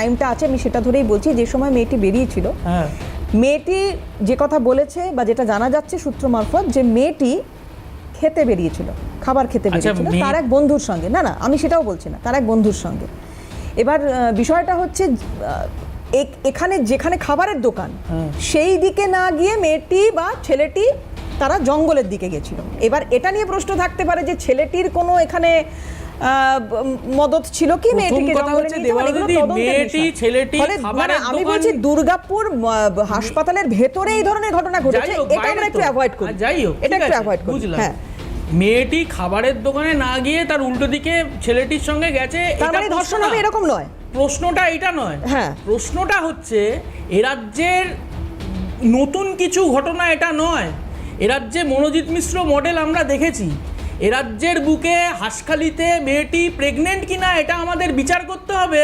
টাইমটা আছে আমি সেটা ধরেই বলছি যে সময় মেয়েটি বেরিয়েছিল হ্যাঁ। মেয়েটি যে কথা বলেছে বা যেটা জানা যাচ্ছে সূত্র মারফত যে মেয়েটি খেতে বেরিয়েছিল খাবার খেতে আচ্ছা, বেরিয়েছিল তার এক বন্ধুর সঙ্গে। না না আমি সেটাও বলছি না তার এক বন্ধুর সঙ্গে। এবার বিষয়টা হচ্ছে এখানে যেখানে খাবারের দোকান হ্যাঁ। সেই দিকে না গিয়ে মেয়েটি বা ছেলেটি তারা জঙ্গলের দিকে গেছিল। এবার এটা নিয়ে প্রশ্ন থাকতে পারে যে ছেলেটির কোনো এখানে মদত ছিল কি মেয়েটিকে কথা জঙ্গলে হচ্ছে নিতে এগুলো মেয়েটি, ছেলেটি ফলে না, না, খাবারের আমি বলছি দুর্গাপুর হাসপাতালের ভেতরে এই ধরনের ঘটনা ঘটেছে এটা আমরা একটু। অ্যাভয়েড করি। যাই হোক এটা একটু অ্যাভয়েড করি হ্যাঁ। মেয়েটি খাবারের দোকানে না গিয়ে তার উল্টো দিকে ছেলেটির সঙ্গে গেছে তার এটা মানে ধর্ষণ। হবে এরকম নয়। প্রশ্নটা এটা নয়। হ্যাঁ। প্রশ্নটা হচ্ছে এ রাজ্যের নতুন কিছু ঘটনা এটা নয়। এ রাজ্যে মনোজিৎ মিশ্র মডেল আমরা দেখেছি। এ রাজ্যের বুকে হাসখালিতে মেয়েটি প্রেগনেন্ট কিনা এটা আমাদের বিচার করতে হবে।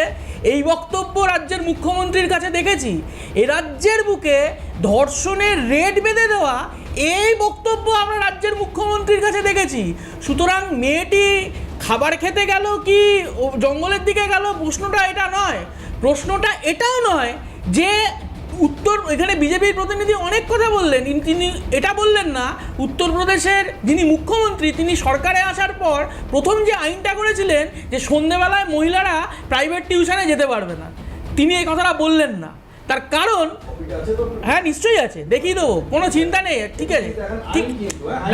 এই বক্তব্য রাজ্যের মুখ্যমন্ত্রীর কাছে দেখেছি। এ রাজ্যের বুকে ধর্ষণের রেট বেঁধে দেওয়া, এই বক্তব্য আমরা রাজ্যের মুখ্যমন্ত্রীর কাছে দেখেছি। সুতরাং মেয়েটি খাবার খেতে গেল কি জঙ্গলের দিকে গেল? প্রশ্নটা এটা নয়। প্রশ্নটা এটাও নয় যে উত্তর এখানে বিজেপির প্রতিনিধি অনেক কথা বললেন। তিনি এটা বললেন না উত্তরপ্রদেশের যিনি মুখ্যমন্ত্রী তিনি সরকারে আসার পর প্রথম যে আইনটা করেছিলেন যে সন্ধেবেলায় মহিলারা প্রাইভেট টিউশনে যেতে পারবে না তিনি এই কথাটা বললেন না। তার কারণ হ্যাঁ নিশ্চয়ই আছে দেখিয়ে দেবো কোনো চিন্তা নেই ঠিক আছে। ঠিক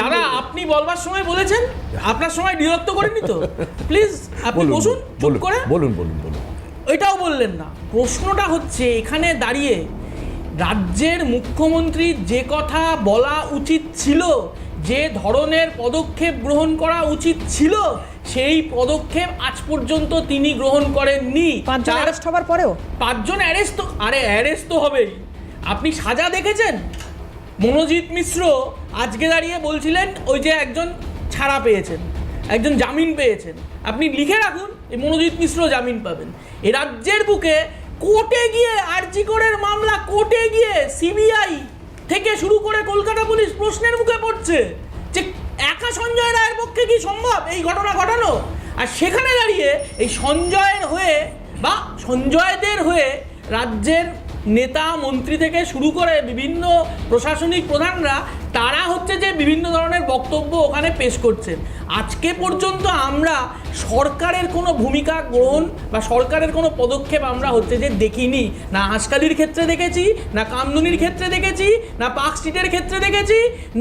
দাদা আপনি বলবার সময় বলেছেন আপনার সময় বিরক্ত করেনি তো? প্লিজ আপনি বসুন চুপ করে। বলুন বলুন বলুন। এটাও বললেন না। প্রশ্নটা হচ্ছে এখানে দাঁড়িয়ে রাজ্যের মুখ্যমন্ত্রী যে কথা বলা উচিত ছিল যে ধরনের পদক্ষেপ গ্রহণ করা উচিত ছিল সেই পদক্ষেপ আজ পর্যন্ত তিনি গ্রহণ করেননি। পাঁচজন অ্যারেস্ট হবার পরেও? পাঁচজন অ্যারেস্ট তো আরে অ্যারেস্ট তো হবেই। আপনি সাজা দেখেছেন? মনোজিৎ মিশ্র আজকে দাঁড়িয়ে বলছিলেন ওই যে একজন ছাড়া পেয়েছেন একজন জামিন পেয়েছেন। আপনি লিখে রাখুন এই মনোজিৎ মিশ্র জামিন পাবেন। এ রাজ্যের বুকে কোর্টে গিয়ে আরজিকরের মামলা কোর্টে গিয়ে সিবিআই থেকে শুরু করে কলকাতা পুলিশ প্রশ্নের মুখে পড়ছে যে একা সঞ্জয় রায়ের পক্ষে কি সম্ভব এই ঘটনা ঘটানো? আর সেখানে দাঁড়িয়ে এই সঞ্জয়ের হয়ে বা সঞ্জয়দের হয়ে রাজ্যের নেতা মন্ত্রী থেকে শুরু করে বিভিন্ন প্রশাসনিক প্রধানরা তারা হচ্ছে যে বিভিন্ন ধরনের বক্তব্য ওখানে পেশ করছেন। আজকে পর্যন্ত আমরা সরকারের কোনো ভূমিকা গ্রহণ বা সরকারের কোনো পদক্ষেপ আমরা হচ্ছে যে দেখিনি। না হাসকালির ক্ষেত্রে দেখেছি না কামদুনির ক্ষেত্রে দেখেছি না পার্ক স্ট্রিটের ক্ষেত্রে দেখেছি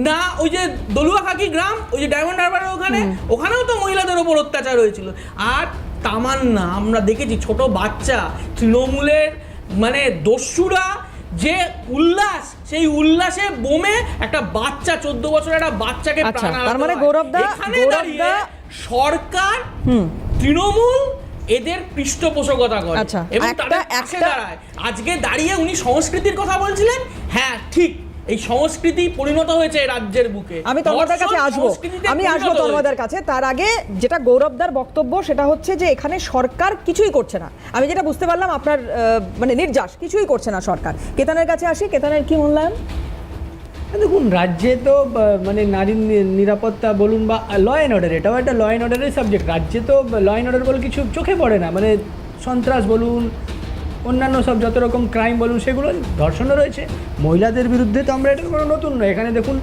না ওই যে দলুয়াখাকি গ্রাম ওই যে ডায়মন্ড হারবারের ওখানে ওখানেও তো মহিলাদের ওপর অত্যাচার হয়েছিল। আর তামান্না আমরা দেখেছি ছোট বাচ্চা তৃণমূলের মানে দস্যুরা যে উল্লাস সেই উল্লাসে বোমে একটা বাচ্চা চোদ্দ বছর একটা বাচ্চাকে আচ্ছা, তার মানে গৌরব দাঁড়িয়ে সরকার তৃণমূল এদের পৃষ্ঠপোষকতা করে। আচ্ছা, এবং তারা তাদের দাঁড়ায়। আজকে দাঁড়িয়ে উনি সংস্কৃতির কথা বলছিলেন। হ্যাঁ ঠিক। এই সংস্কৃতি পরিণত হয়েছে রাজ্যের বুকে। আমি তন্ময়দার কাছে আসব। আমি আসব হয়েছে। কাছে। তার আগে যেটা গৌরবদার বক্তব্য সেটা হচ্ছে যে এখানে সরকার কিছুই করছে না। আমি যেটা বুঝতে পারলাম আপনার মানে নির্যাস কিছুই করছে না সরকার। কেতানের কাছে আসি। কেতানের কি মূল্যায়ন? দেখুন রাজ্যে তো মানে নারীর নিরাপত্তা বলুন বা ল অ্যান্ড অর্ডার এটাও একটা ল অ্যান্ড অর্ডারের সাবজেক্ট রাজ্যে তো ল অ্যান্ড অর্ডার বলে কিছু চোখে পড়ে না। মানে সন্ত্রাস বলুন অন্যান্য সব যত রকম ক্রাইম বলুন, সেগুলো ধর্ষণও রয়েছে। মহিলাদের বিরুদ্ধে তো আমরা এটা কোনো নতুন নয়। এখানে দেখুন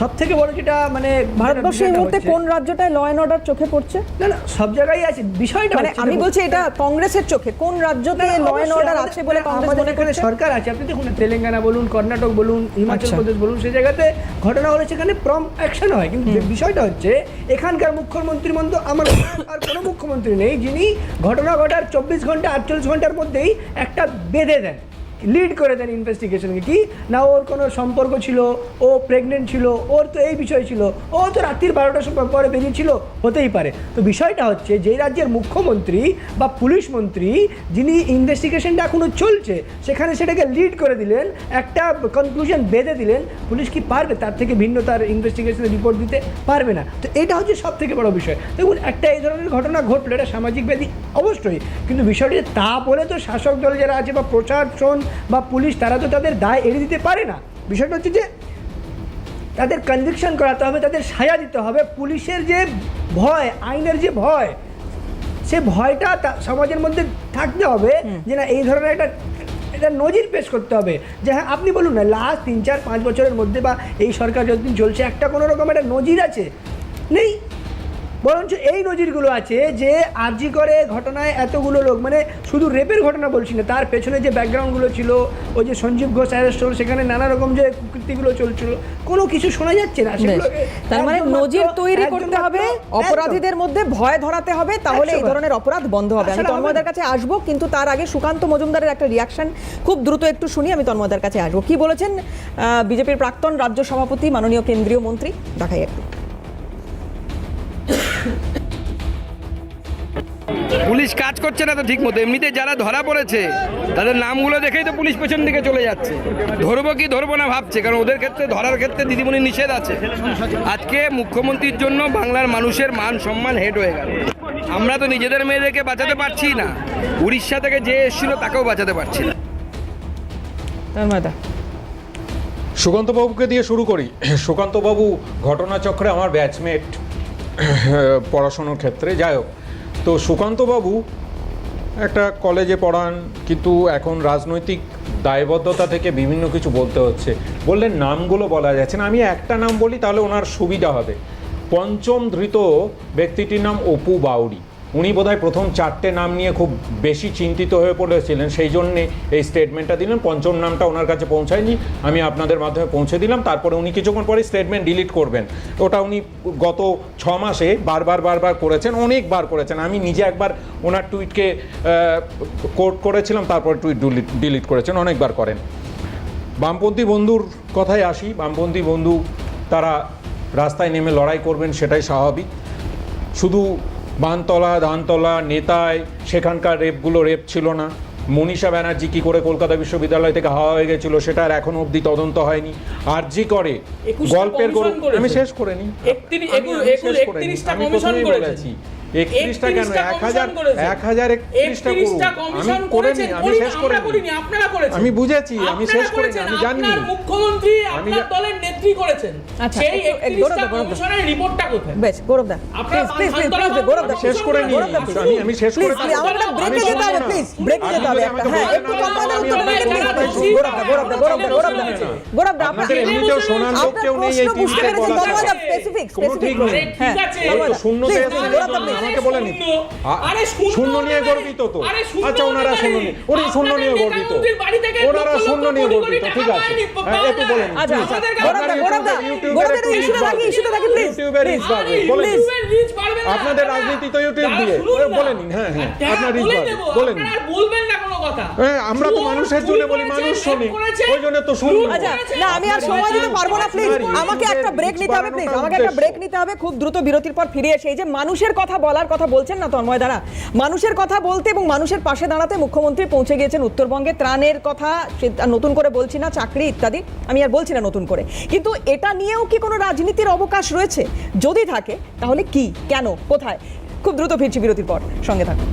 সব থেকে বড় যেটা মানে ভারতবর্ষে এই মুহূর্তে কোন রাজ্যটায় ল অ্যান্ড অর্ডার চোখে পড়ছে? না না সব জায়গায় আছে। বিষয়টা মানে আমি বলছি এটা কংগ্রেসের চোখে। কোন রাজ্যতে ল অ্যান্ড অর্ডার আছে বলে কংগ্রেস মনে করছে? সরকার আছে। আপনি দেখুন তেলেঙ্গানা বলুন কর্ণাটক বলুন হিমাচল আচ্ছা। প্রদেশ বলুন সেই জায়গাতে ঘটনা হলে সেখানে প্রম অ্যাকশন হয়। কিন্তু বিষয়টা হচ্ছে এখানকার মুখ্যমন্ত্রী মন্ত্র আমার আর কোনো মুখ্যমন্ত্রী নেই যিনি ঘটনা ঘটার চব্বিশ ঘণ্টা আটচল্লিশ ঘণ্টার মধ্যেই একটা বেঁধে দেন। লিড করে দেন ইনভেস্টিগেশনকে কি। না, ওর কোনো সম্পর্ক ছিল, ও প্রেগনেন্ট ছিল, ওর তো এই বিষয় ছিল, ও তো রাত্রির বারোটার সময় পরে বেরিয়েছিল, হতেই পারে। তো বিষয়টা হচ্ছে যে রাজ্যের মুখ্যমন্ত্রী বা পুলিশ মন্ত্রী, যিনি ইনভেস্টিগেশনটা এখনও চলছে, সেখানে সেটাকে লিড করে দিলেন, একটা কনক্লুশন বেঁধে দিলেন, পুলিশ কি পারবে? তার থেকে ভিন্ন তার ইনভেস্টিগেশনের রিপোর্ট দিতে পারবে না। তো এটা হচ্ছে সব থেকে বড় বিষয়। দেখুন, একটা এই ধরনের ঘটনা ঘটলো, এটা সামাজিক ব্যাধি অবশ্যই। কিন্তু বিষয়টি তা বলে তো শাসক দল যারা আছে বা প্রচার প্রশাসন বা পুলিশ তারা তো তাদের দায় এড়িয়ে দিতে পারে না। বিষয়টা হচ্ছে যে তাদের কনভিকশন করাতে হবে তাদের সায়া দিতে হবে। পুলিশের যে ভয় আইনের যে ভয় সে ভয়টা সমাজের মধ্যে থাকতে হবে যে না এই ধরনের একটা এটা নজির পেশ করতে হবে। যে হ্যাঁ আপনি বলুন না লাস্ট তিন চার পাঁচ বছরের মধ্যে বা এই সরকার যতদিন চলছে একটা কোনো রকম একটা নজির আছে? নেই। বরঞ্চ এই নজিরগুলো আছে যে আরজি করে ঘটনায় এতগুলো লোক মানে শুধু রেপের ঘটনা বলছি না তার পেছনে যে ব্যাকগ্রাউন্ডগুলো ছিল ওই যে সঞ্জীব ঘোষ অ্যারেস্ট হলো সেখানে নানা রকম যে কুকৃতিগুলো চলছিল কোনো কিছু শোনা যাচ্ছে না। তার মানে নজির তৈরি করতে হবে অপরাধীদের মধ্যে ভয় ধরাতে হবে তাহলে এই ধরনের অপরাধ বন্ধ হবে। আমি তন্ময়দার কাছে আসব কিন্তু তার আগে সুকান্ত মজুমদারের একটা রিয়াকশন খুব দ্রুত একটু শুনি আমি তন্ময়দার কাছে আসব। কি বলেছেন বিজেপির প্রাক্তন রাজ্য সভাপতি মাননীয় কেন্দ্রীয় মন্ত্রী? দেখাই একটু। পুলিশ কাজ করছে না তো ঠিক মতো। এমনিতে যারা ধরা পড়েছে তাদের নামগুলো দেখেই তো পুলিশ পেছন দিকে চলে যাচ্ছে। ধরবো কি ধরবো না ভাবছে কারণ ওদের ক্ষেত্রে ধরার ক্ষেত্রে দিদিমণি নিষেধ আছে। আজকে মুখ্যমন্ত্রীর জন্য বাংলার মানুষের মান সম্মান হেড হয়ে গেল। আমরা তো নিজেদের মেয়েদেরকে বাঁচাতে পারছি না। উড়িষ্যা থেকে যে এসেছিল তাকেও বাঁচাতে পারছি না। সুকান্তবাবুকে দিয়ে শুরু করি। সুকান্তবাবু ঘটনাচক্রে আমার ব্যাচমেট পড়াশোনার ক্ষেত্রে। যাই হোক তো সুকান্তবাবু একটা কলেজে পড়ান, কিন্তু এখন রাজনৈতিক দায়বদ্ধতা থেকে বিভিন্ন কিছু বলতে হচ্ছে। বললেন, নামগুলো বলা যাচ্ছে না। আমি একটা নাম বলি, তাহলে ওনার সুবিধা হবে। পঞ্চম ধৃত ব্যক্তিটির নাম অপু বাউরি উনি বোধহয় প্রথম চারটে নাম নিয়ে খুব বেশি চিন্তিত হয়ে পড়েছিলেন, সেই জন্যে এই স্টেটমেন্টটা দিলেন। পঞ্চম নামটা ওনার কাছে পৌঁছায়নি, আমি আপনাদের মাধ্যমে পৌঁছে দিলাম, তারপরে উনি কিছুক্ষণ পরে স্টেটমেন্ট ডিলিট করবেন। ওটা উনি গত ছ মাসে বারবার বারবার করেছেন, অনেকবার করেছেন। আমি নিজে একবার ওনার টুইটকে কোট করেছিলাম, তারপরে টুইট ডিলিট ডিলিট করেছেন, অনেকবার করেন। বামপন্থী বন্ধুর কথায় আসি, বামপন্থী বন্ধু তারা রাস্তায় নেমে লড়াই করবেন, সেটাই স্বাভাবিক। শুধু বানতলা ধানতলা নেতায় সেখানকার রেপগুলো রেপ ছিল না। মনীষা ব্যানার্জি কী করে কলকাতা বিশ্ববিদ্যালয় থেকে হাওয়া হয়ে গেছিল সেটা আর এখনও অবধি তদন্ত হয়নি। আর জি করে গল্পের গল্প আমি শেষ করে নিই আমি- শেষ করে নিই। একত্রিশটা আমি কমিশন প্রথমেই করেছেন। বলেছি একত্রিশটা কেন এক হাজার এক হাজার একত্রিশটা করুন। আমি কমিশন করে করেছেন, নিই আমি শেষ করিনি, আপনারা করেছেন। আমি বুঝেছি, আমি শেষ করেছেন, আমি জানি। মুখ্যমন্ত্রী আপনার দলের নেত্রী করেছেন। আচ্ছা, সেই একটু- একটু একত্রিশটা গৌরব দা, গৌরব দা। কমিশনের রিপোর্টটা কোথায়? বেশ গৌরবদা আপনারা প্লিজ প্লিজ প্লিজ বানতলা গৌরবদা শেষ করে নিই আমি আমি শেষ করে প্লিজ প্লিজ ব্রেকে যেতে হবে প্লিজ ব্রেকে যেতে হবে। আপনি একটা হ্যাঁ একটু আপনাদের এমনিতেও শোনার লোক কেউ নেই এই বলা স্পেসিফিক স্পেসিফিক ঠিক। হ্যাঁ আছে। শূন্যতে আমাকে আরে শূন্য শূন্য নিয়ে গর্বিত তো। আচ্ছা ওনারা শূন্য নিয়ে উনি শূন্য নিয়ে আপনাদের গর্বিত। ওনারা শূন্য নিয়ে গর্বিত। ঠিক আছে। হ্যাঁ, একটু বলেন। আচ্ছা আচ্ছা বলেন। আপনাদের রাজনীতি তো ইউটিউব দিয়ে। শুনুন না। বলে নিন হ্যাঁ হ্যাঁ হ্যাঁ, আপনার রিচ বলে বাড়বে। বলে নিন বলবেন না কোনো কথা। হ্যাঁ, আমরা তো মানুষের জন্য বলি, মানুষ শোনে। ওই জন্য তো শুনি আচ্ছা না আমি আর সময় দিতে পারব না প্লিজ আমাকে একটা ব্রেক নিতে হবে প্লিজ আমাকে একটা ব্রেক নিতে হবে খুব দ্রুত বিরতির পর ফিরে এসে এই যে মানুষের কথা বলার কথা বলছেন না তন্ময় দ্বারা মানুষের কথা বলতে এবং মানুষের পাশে দাঁড়াতে মুখ্যমন্ত্রী পৌঁছে গিয়েছেন উত্তরবঙ্গে। ত্রাণের কথা নতুন করে বলছি না, চাকরি ইত্যাদি, আমি আর বলছি না নতুন করে। কিন্তু এটা নিয়েও কি কোনো রাজনীতির অবকাশ রয়েছে? যদি থাকে, তাহলে কি? কেন? কোথায়? খুব দ্রুত ফিরছি বিরতির পর। সঙ্গে থাকুন।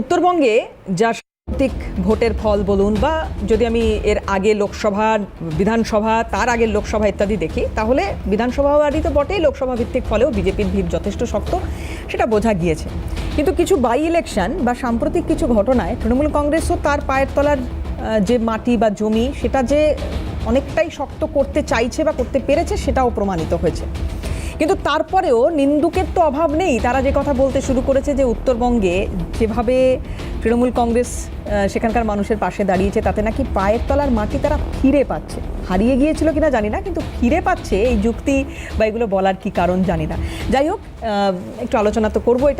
উত্তরবঙ্গে যা সাম্প্রতিক ভোটের ফল বলুন বা যদি আমি এর আগে লোকসভা, বিধানসভা, তার আগের লোকসভা ইত্যাদি দেখি, তাহলে বিধানসভা বাড়ি তো বটেই, লোকসভা ভিত্তিক ফলেও বিজেপির ভিড় যথেষ্ট শক্ত, সেটা বোঝা গিয়েছে। কিন্তু কিছু বাই ইলেকশন বা সাম্প্রতিক কিছু ঘটনায় তৃণমূল কংগ্রেসও তার পায়ের তলার যে মাটি বা জমি, সেটা যে অনেকটাই শক্ত করতে চাইছে বা করতে পেরেছে, সেটাও প্রমাণিত হয়েছে। কিন্তু তারপরেও নিন্দুকের তো অভাব নেই। তারা যে কথা বলতে শুরু করেছে যে উত্তরবঙ্গে যেভাবে তৃণমূল কংগ্রেস সেখানকার মানুষের পাশে দাঁড়িয়েছে, তাতে নাকি পায়ের তলার মাটি তারা ফিরে পাচ্ছে। হারিয়ে গিয়েছিল কিনা জানি না, কিন্তু ফিরে পাচ্ছে এই যুক্তি বা এগুলো বলার কি কারণ জানি না। যাই হোক একটু আলোচনা তো করব এটা।